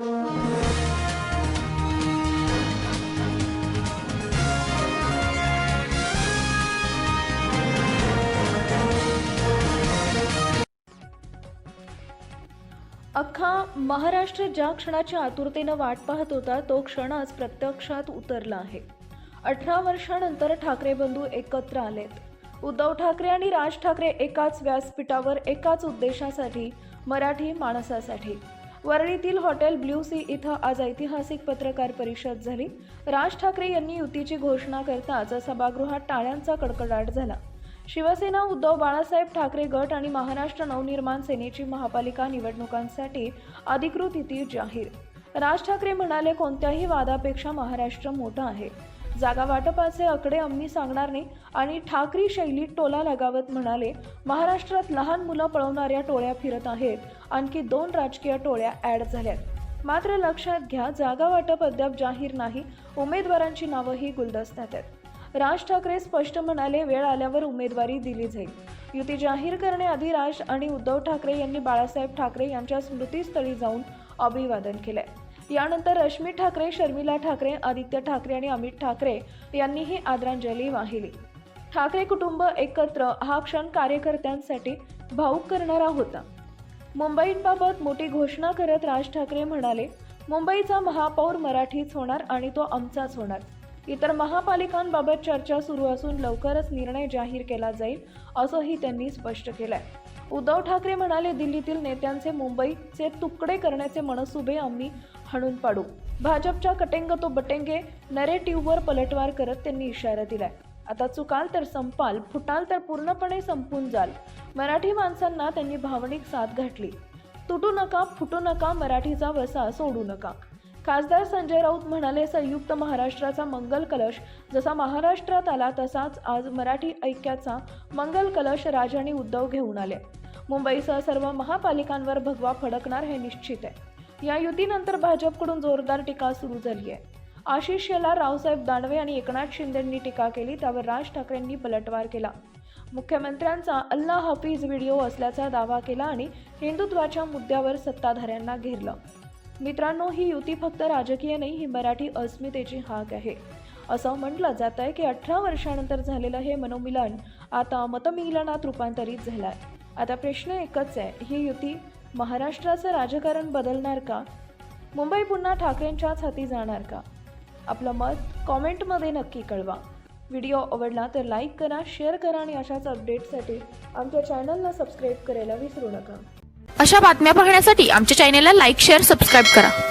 अख्खा महाराष्ट्र ज्या क्षणाच्या आतुरतेनं वाट पाहत होता तो क्षण आज प्रत्यक्षात उतरला आहे. अठरा वर्षानंतर ठाकरे बंधू एकत्र आलेत. उद्धव ठाकरे आणि राज ठाकरे एकाच व्यासपीठावर एकाच उद्देशासाठी मराठी माणसासाठी. वरळीतील हॉटेल ब्ल्यू सी इथं आज ऐतिहासिक पत्रकार परिषद झाली. राज ठाकरे यांनी युतीची घोषणा करताच सभागृहात टाळ्यांचा कडकडाट झाला. शिवसेना उद्धव बाळासाहेब ठाकरे गट आणि महाराष्ट्र नवनिर्माण सेनेची महापालिका निवडणुकांसाठी अधिकृत युती जाहीर. राज ठाकरे म्हणाले कोणत्याही वादापेक्षा महाराष्ट्र मोठा आहे. जागा वाटपाचे आकडे आम्ही सांगणार नाही. आणि ठाकरी शैलीत टोला लगावत म्हणाले महाराष्ट्रात लहान मुलं पळवणाऱ्या टोळ्या फिरत आहेत. आणखी दोन राजकीय टोळ्या ॲड झाल्यात. मात्र लक्षात घ्या जागा वाटप अद्याप जाहीर नाही. उमेदवारांची नावंही गुलदस्त्यात आहेत. राज ठाकरे स्पष्ट म्हणाले वेळ आल्यावर उमेदवारी दिली जाईल. युती जाहीर करण्याआधी राज आणि उद्धव ठाकरे यांनी बाळासाहेब ठाकरे यांच्या स्मृतीस्थळी जाऊन अभिवादन केलंय. यानंतर रश्मी ठाकरे शर्मिला ठाकरे आदित्य ठाकरे आणि अमित ठाकरे यांनीही आदरांजली वाहिली. ठाकरे कुटुंब एकत्र हा क्षण कार्यकर्त्यांसाठी भाऊक करणारा होता. मुंबईबाबत मोठी घोषणा करत राज ठाकरे म्हणाले मुंबईचा महापौर मराठीच होणार आणि तो आमचाच होणार. इतर महापालिकांबाबत चर्चा सुरू असून लवकरच निर्णय जाहीर केला जाईल असंही त्यांनी स्पष्ट केलं आहे उद्धव ठाकरे म्हणाले दिल्लीतील नेत्यांचे मुंबईचे तुकडे करण्याचे मनसुबे आम्ही हाणून पाडू. भाजपच्या कटेंग तो बटेंगे नरेटिव्हवर पलटवार करत त्यांनी इशारा दिलाय. आता चुकाल तर संपाल फुटाल तर पूर्णपणे संपून जाल. मराठी माणसांना त्यांनी भावनिक साथ घातली. तुटू नका फुटू नका मराठीचा वसा सोडू नका. खासदार संजय राऊत म्हणाले संयुक्त महाराष्ट्राचा मंगल कलश जसा महाराष्ट्रात आला तसाच आज मराठी ऐक्याचा मंगल कलश राज आणि उद्धव घेऊन आले. मुंबईसह सर्व महापालिकांवर भगवा फडकणार हे निश्चित आहे. या युतीनंतर भाजपकडून जोरदार टीका सुरू झाली आहे आशिष शेलार रावसाहेब दानवे आणि एकनाथ शिंदेंनी टीका केली त्यावर राज ठाकरेंनी पलटवार केला. मुख्यमंत्र्यांचा अल्ला हाफिज व्हिडिओ असल्याचा दावा केला आणि हिंदुत्वाच्या मुद्द्यावर सत्ताधाऱ्यांना घेरलं. मित्रांनो ही युती फक्त राजकीय नाही ही मराठी अस्मितेची हाक आहे. असं म्हटलं जात आहे की अठरा वर्षानंतर झालेलं हे मनोमिलन आता मतमिलनात रूपांतरित झालं आहे आता प्रश्न एकच आहे ही युती महाराष्ट्राचं राजकारण बदलणार का? मुंबई पुन्हा ठाकरेंच्याच हाती जाणार का? आपलं मत कॉमेंटमध्ये नक्की कळवा. व्हिडिओ आवडला तर लाईक करा शेअर करा आणि अशाच अपडेट्ससाठी आमच्या चॅनलला सबस्क्राईब करायला विसरू नका. अशा बातम्या पाहण्यासाठी आमच्या चॅनलला लाईक शेअर सबस्क्राईब करा.